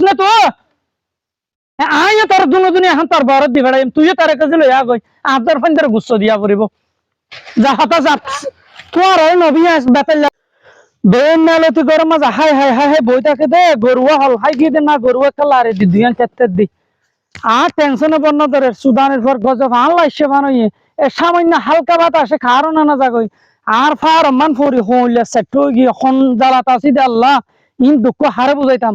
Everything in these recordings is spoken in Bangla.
না তো আইও তোর এখন তোর বরত দি বেড়াই তুইও তার গুচ্ছ দিয়া যা, হতা যা। নবী আস বেতাল বেন মাজা হাই হাই হাই হাই বই থাকে দে। গরুয়া হল হাই গিয়ে না গরুয়া কালারে দি আর টেনশনে ধরে সুদানের গজব আল্লাহ এ, সামান্য হালকা বাতাসে খারও না না যাগই আর ফার মান ফরি হইলে সেট গিয়ে খন জ্বালাত আসি দে আল্লাহ? ইন দুঃখ হারে বুঝাইতাম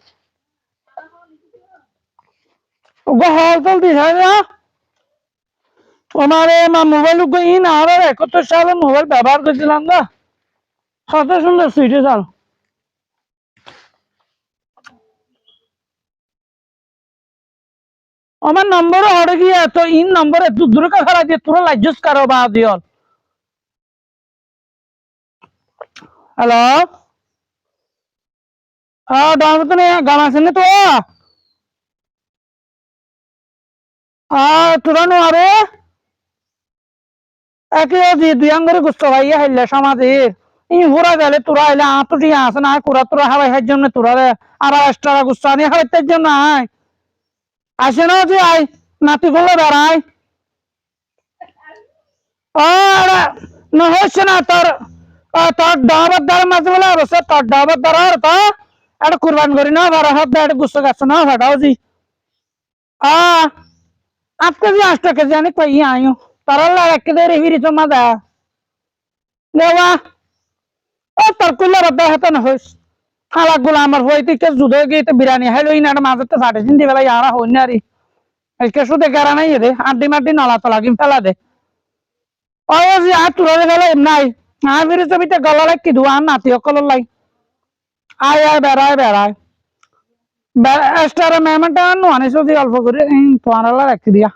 না। তোমার মা মোবাইল ইন আর একাত্তর সালে মোবাইল ব্যবহার না। কত সুন্দর সুইটে চাল আমার নম্বর হড়ে গিয়ে তো ইন নম্বরে তুই দূরে খারা দিয়ে তোরা লাজ্জস কারও বা দিয়ল হ্যালো হ্যাঁ ডাক্তার গান আছে না তো? হ্যাঁ তোরা নো আরে? একে দুই আঙ্গুরে গুস্ত হাইলে সমাজের ই হুরা গেলে তোরা আইলে আতো টিয়া আছে না কুরা তোরা হাওয়াই হাই জন্য তোরা আর এক্সট্রা গুস্ত আনি হাইতে জন্য আয়। না যে আয়, নাতি গুলো বেড়ায়। ও না হচ্ছে না তোর তোর ডাবার দ্বার মাঝে বলে অবশ্য তোর ডাবার দ্বার আর তো। এটা কুরবান করি না, বারো হাত দেয় গাছ না ফাটাও জি। আ আট কেজি আট কেজি আনি কই আয়ো তারা এক কেজি হিরি জমা দা দেওয়া ও তোর কুল্লা রদ্দা হাতে না হইস হালা গুলা আমার হইতে কে জুদে গিয়ে বিরিয়ানি হাইলো ইনার মাঝে ফাটে চিন্তি বেলা ইয়ারা হই না রে একে শুধু গেরা নাই দে আড্ডি মাড্ডি নলা তলা কিম ফেলা দে ওই যে আর তুলে ফেলে নাই আর ফিরে ছবিতে গলা লাগ কি ধোয়া নাতি অকল লাই আয় আয় বেড়ায় বেড়ায় এক্সট্রা মেহমানটা নোয়ানি সবজি অল্প করে তোমার রাখি দিয়া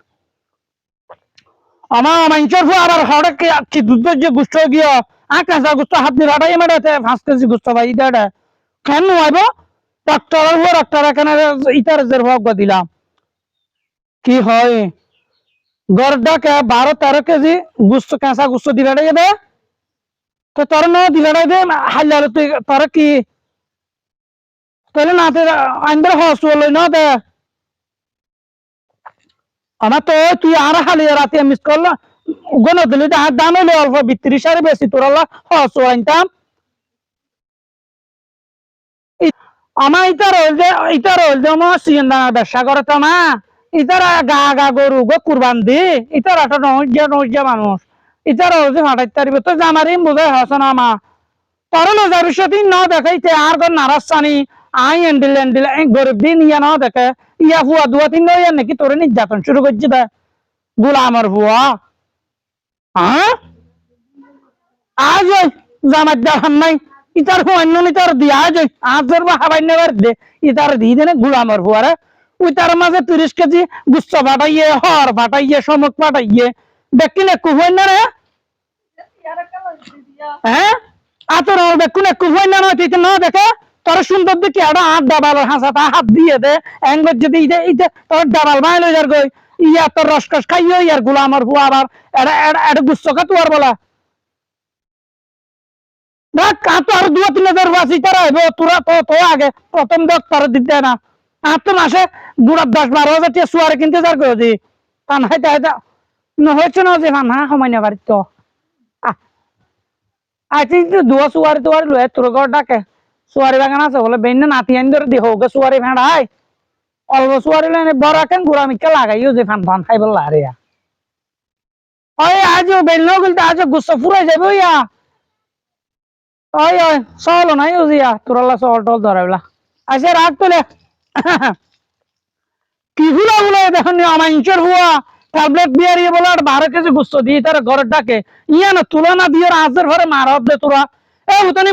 আমার মাংসর ফু আবার হড়ে কি দুধ যে গুস্ত গিয়া আ কাঁচা গুস্ত হাত দিয়ে ভোগ দিলাম কি হয় গরডাকে বারো তেরো কেজি গুস্ত কাঁচা গুস্ত দিলাটাই দে। তো তোর না দিলাটাই দে হাইলে তুই তোর কি? তাহলে না আইনদের হসপিটাল না দে। আমার তো তুই আর হালি রাতে মিস করলা। গণ দিলি দাম হইলে অল্প বিত্রিশ সারে বেশি হস আনতাম আমার ইতার হইল যে, ইতার হইল যে আমার সিন্দার ব্যবসা করে তো মা। ইতার গা গা গরু গো কুরবান দি। ইতার একটা নজ্জা নজ্জা মানুষ। ইতার হইল যে ফাটাই তারিব তো জামারি বুঝাই হস না মা। তোর লজার সাথে ন দেখাইতে, আর গো নারাজ আই এন্ডিল এন্ডিল গরিব দিন ইয়া ন দেখে। ইয়া ফুয়া দুয়া তিন ইয়া নাকি তোর নির্যাতন শুরু করছে দে গুলামর ফুয়া হ্যাঁ? আজ জামাত দেখান নাই, ইতার অন্য ইতার দিয়া আজ আজর বা হাবাই নেবার দে, ইতার দি দেনে গুলামর ফুয়ারে ওই তার মাঝে তিরিশ কেজি গুচ্ছ ফাটাইয়ে, হর ফাটাইয়ে, সমক ফাটাইয়ে দেখিলে কুহুই না রে? হ্যাঁ? আতর একটু হই না নয় না দেখে? তোর সুন্দর দেখি একটা হাত ডাবাল হাসাতা হাত দিয়ে দে। এঙ্গর যদি ইতে তোর ডাবাল মাইল হয়ে যার গই ইয়া তোর রসকস খাইও ইয়ারগুলা আমার হুয়া আবার এটা গুচ্ছ কা তুয়ার বলা। তো তো তো আগে না। আর তো মাসে বুড়া দশ বারো হাজার টিয়া সুয়ারে কিনতে যার গো জি তা নাই তাই হয়েছে না যে না সময় না তো। তো ঘর ডাকে। সুয়ারি বাগান আছে বলে বেন নাতি আইন ধরে দি হোক সুয়ারি ভেড়াই অল্প সুয়ারি লয়ে বড় কেন গুড়া মিকে লাগাইও যে ফান ফান খাই বললা আরে ওই আজ বেন গুলতে আজ গুস্সা ফুরাই যাবে ইয়া ওই ওই চলো নাই ও জিয়া তোর আল্লাহ চল টল ধরাইলা আচ্ছা রাখ তোলে কি হুলা হুলা দেখুন আমার ইঞ্চর হুয়া ট্যাবলেট বিয়ার ইয়ে বলে আর বারো কেজি গুস্ত দিয়ে তার ঘরের ডাকে ইয়া না তুলনা দিয়ে আজের ঘরে মারা দে তোরা এ উতনি